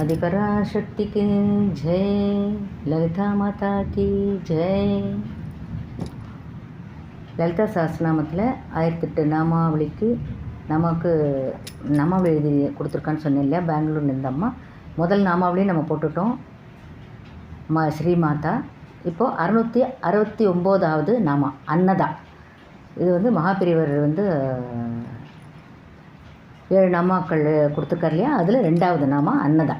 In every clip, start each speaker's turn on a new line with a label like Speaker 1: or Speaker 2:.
Speaker 1: அதிபராசக்திக்கு ஜெய். லலிதா மாதா கி ஜெய். லலிதா சாஸ்திரநாமத்தில் ஆயிரத்தெட்டு நாமாவளிக்கு நமக்கு நாமாவளி எழுதி கொடுத்துருக்கான்னு சொன்னேன் இல்லையா பெங்களூர்ல இருந்த அம்மா. முதல் நாமாவளியும் நம்ம போட்டுட்டோம். மா ஸ்ரீமாதா இப்போது அறுநூற்றி அறுபத்தி ஒம்போதாவது நாமா அன்னதா. இது வந்து மகாபிரிவர் வந்து ஏழு நாமாக்கள் கொடுத்துருக்காரு இல்லையா? அதில் ரெண்டாவது நாமா அன்னதா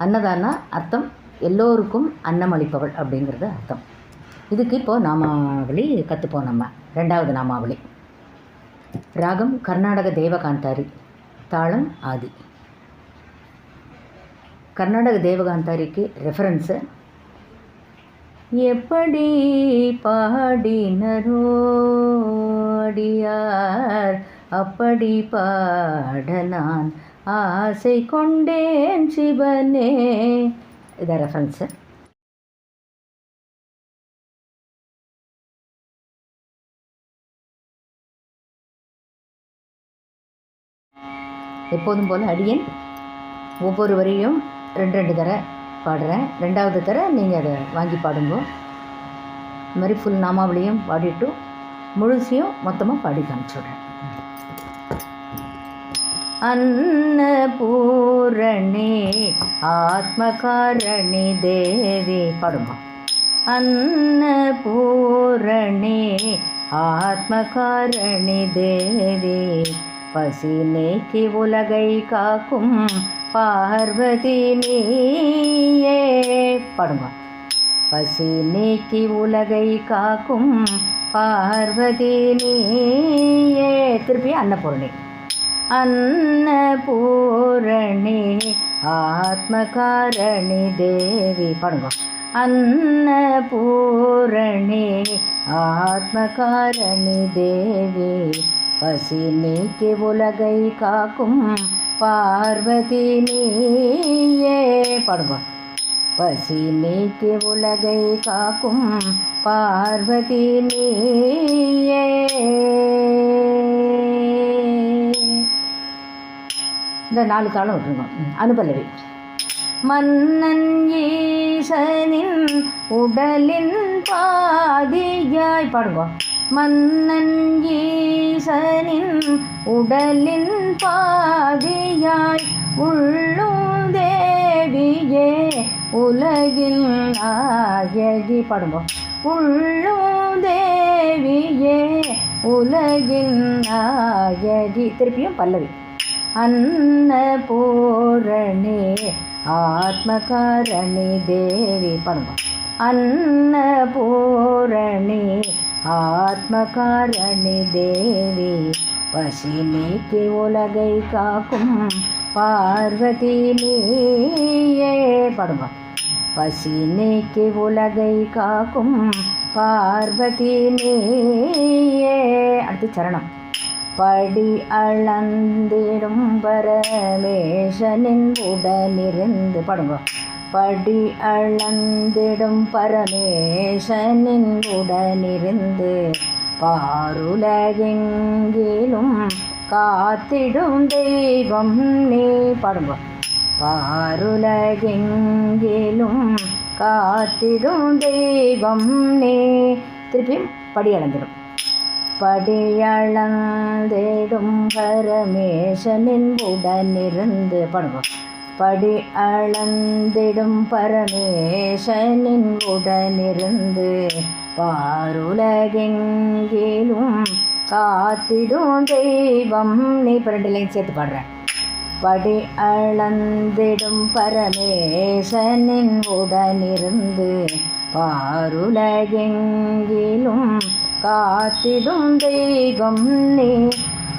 Speaker 1: அன்னதான்னா அர்த்தம் எல்லோருக்கும் அன்னம் அளிப்பவள் அப்படிங்கிறது அர்த்தம். இதுக்கு இப்போது நாமாவளி கற்றுப்போம் நம்ம. ரெண்டாவது நாமாவளி. ராகம் கர்நாடக தேவகாந்தாரி தாளம் ஆதி. கர்நாடக தேவகாந்தாரிக்கு ரெஃபரன்ஸு எப்படி பாடினரோ அடியார் அப்படி பாட நான் ஆசை கொண்டேன் சிவனே. இதான் ரெஃபரன்ஸு எப்போதும் போல் அடியன். ஒவ்வொரு வரியும் ரெண்டு ரெண்டு தர பாடுறேன். ரெண்டாவது தர நீங்கள் அதை வாங்கி பாடுங்க. இந்த மாதிரி ஃபுல் நாமாவளியும் பாடிட்டு முழுசையும் மொத்தமாக பாடி காமிச்சுடுறேன். அன்னபூரணி ஆத்மகாரணி தேவி. பாடுமா. அன்னபூரணி ஆத்மகாரணி தேவி. பசி நீக்கி உலகை காக்கும் பார்வதி நீயே. பாடுங்க பசி நீக்கி உலகை காக்கும் பார்வதி நீயே. திருப்பி அன்னபூரணி. அன்னபூரணி ஆத்மகாரணி தேவி. பாடுங்க. அன்னபூரணி ஆத்மகாரணி தேவி. பசி நீக்கி உலகை காக்கும் பார்வதி நீயே. பாடுங்க. பசி நீக்கி உலகை காக்கும் பார்வதி நீயே இந்த நாலு காலம் விட்டுருக்கோம். அனுபல்லவி. மன்னன் ஈசனின் உடலின் பாதியாய் பாடுங்க. மன்னன் ஈசனின் உடலின் பாதியாய் உள்ளும் தேவியே உலகில் நாயகி பாடுங்க. உள்ளும் தேவியே உலகின் நாயகி. திருப்பியும் பல்லவி. அன்ன பூரணி ஆத்மகாரணி தேவி. பண்ணுங்க அன்ன பூரணி ஆத்மகாரணி தேவி. பசி நீக்கி உலகை காக்கும் பார்வதி நீயே. பாடுங்க பசி நீக்கி உலகை காக்கும் பார்வதி நீயே அடுத்து சரணம். படி அளந்திடும் பரமேசனின் உடனிருந்து பாடுங்க. படி அளந்திடும் பரமேசனின் உடனிருந்து பாருலகெங்கிலும் காத்திடும் தெய்வம் நீ பாடுங்க. பாருலகெங்கிலும் காத்திடும் தெய்வம் நே திருப்பியும் படியளந்திடும் படியளந்திடும் பரமேசனின் உடனிருந்து பாடுங்க படி அளந்திடும் பரமேசனின் உடனிருந்து பாருலகெங்கிலும் காத்திடும் தெய்வம் நீ இப்போ லைன் சேர்த்து பாடுறேன் படி அளந்திடும் பரமேசனின் உடனிருந்து பாருலகெங்கிலும் காத்திடும் தெய்வம் நீ.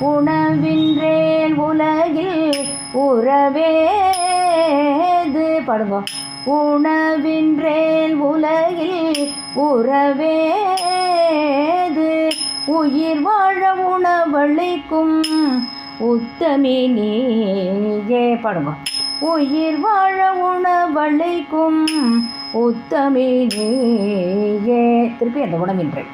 Speaker 1: உணவின்றேல் உலகில் உறவேது. படுவோம் உணவின்றேல் உலகில் உறவேது. உயிர் வாழ உணவளிக்கும் உத்தமினியே பாடுங்க. உயிர் வாழ உணவளிக்கும் உத்தமினியே திருப்பி அந்த உணவின்றே.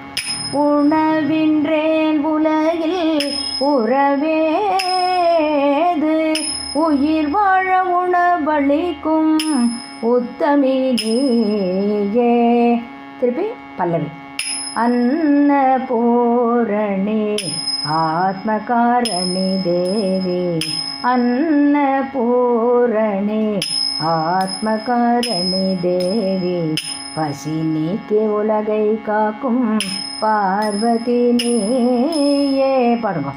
Speaker 1: உணவின்றேன் உலகில் உறவேது. உயிர் வாழ உணவளிக்கும் உத்தமினியே திருப்பி பல்லவி. அன்ன பூரணி ಆತ್ಮಕಾರಣಿ ದೇವಿ ಅನ್ನಪೂರಣೆ ஆத்மகாரணி தேவி பசி நீக்கி உலகை காக்கும் பார்வதி நீயே. பாடுங்க.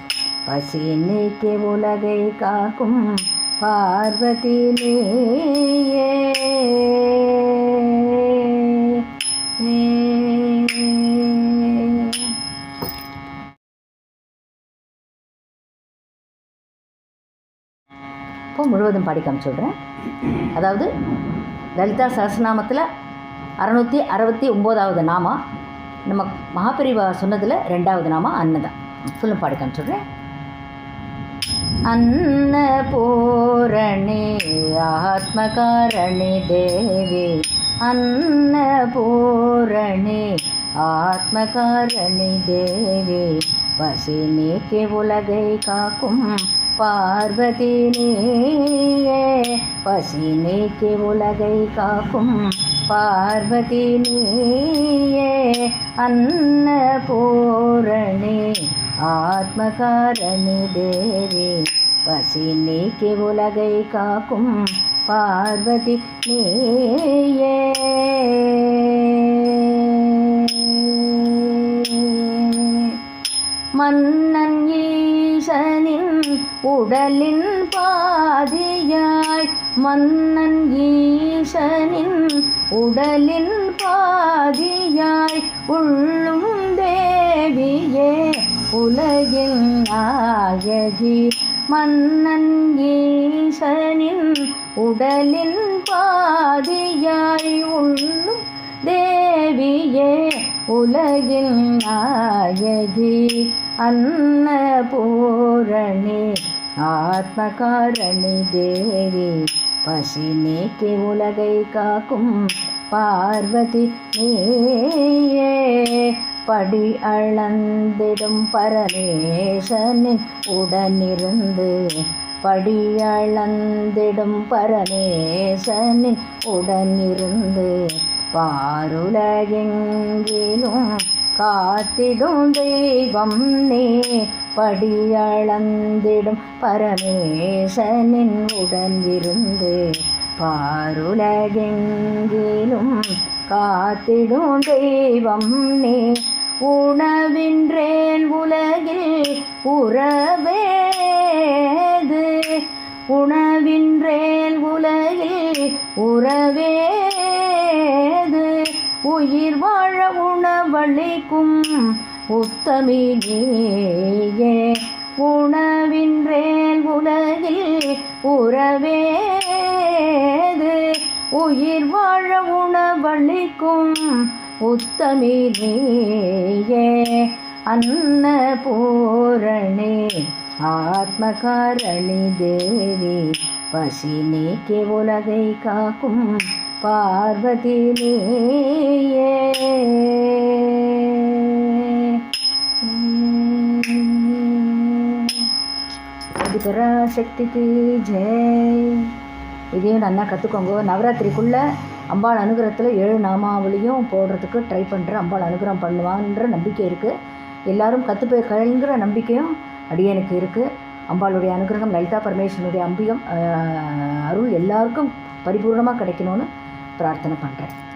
Speaker 1: பசி நீக்கி உலகை காக்கும் பார்வதி நீயே. இப்போ முழுவதும் பாடி காமிச்சுடுறேன் அதாவது லலிதா சகசநாமத்தில் அறநூற்றி அறுபத்தி ஒம்போதாவது நாமா நம்ம மகாபெரிவா சொன்னதில் ரெண்டாவது நாமா அன்னதான். சொல்லும் பாடி காமிச்சுடுறேன் அன்ன பூரணி ஆத்மகாரணி தேவி அன்ன பூரணி ஆத்மகாரணி தேவி பசி நீக்கி உலகை காக்கும் பார்வதி நீயே பசி நீக்கி உலகை காக்கும் பார்வதி நீயே அன்னபூரணி ஆத்மகாரணி தேவி பசி நீக்கி உலகை காக்கும் பார்வதி நீயே மன்னன் ஈசனின் உடலின் பாதியாய். மன்னன் ஈசனின் உடலின் பாதியாய். உள்ளும் தேவியே உலகின் ஆயகி மன்னன் ஈசனின் உடலின் பாதியாய். உள்ளும் தேவியே உலகின் நாயகி. அன்னபூரணி ஆத்மகாரணி தேவி பசி நீக்கி உலகை காக்கும் பார்வதி நீயே. படி அளந்திடும் பரமேசனின் உடனிருந்து படி அளந்திடும் பரமேசனின் உடனிருந்து பாருலகெங்கிலும் காத்திடும் தெய்வம் நீ படியளந்திடும் பரமேசனின் உடன் இருந்து பாருலகெங்கிலும் காத்திடும் தெய்வம் நீ உணவின்றேன் உலகில் உறவேது உண உணவளிக்கும் உத்தமி உணவின்றேல் உலகில் உறவேது. உயிர் வாழ உணவளிக்கும் உத்தமி அன்ன அன்னபூரணி ஆத்மகாரணி தேவி பசி நீக்கி உலகை காக்கும் பார்வதி நீயே. பராசக்திக்கு ஜெய். இதையும் நல்லா கற்றுக்கோங்க நவராத்திரிக்குள்ளே அம்பாள் அனுகிரகத்தில் ஏழு நாமாவளியும் போடுறதுக்கு ட்ரை பண்ணுறேன் அம்பாள் அனுகிரகம் பண்ணுவான்ற நம்பிக்கை இருக்குது எல்லாரும் கற்றுப்போய் நம்பிக்கையும் அடியனுக்கு இருக்குது அம்பாளுடைய அனுகிரகம் லலிதா பரமேஸ்வரனுடைய அம்பியம் அருள் எல்லாருக்கும் பரிபூர்ணமாக கிடைக்கணும்னு பிரார்த்தனை பண்ணுறேன்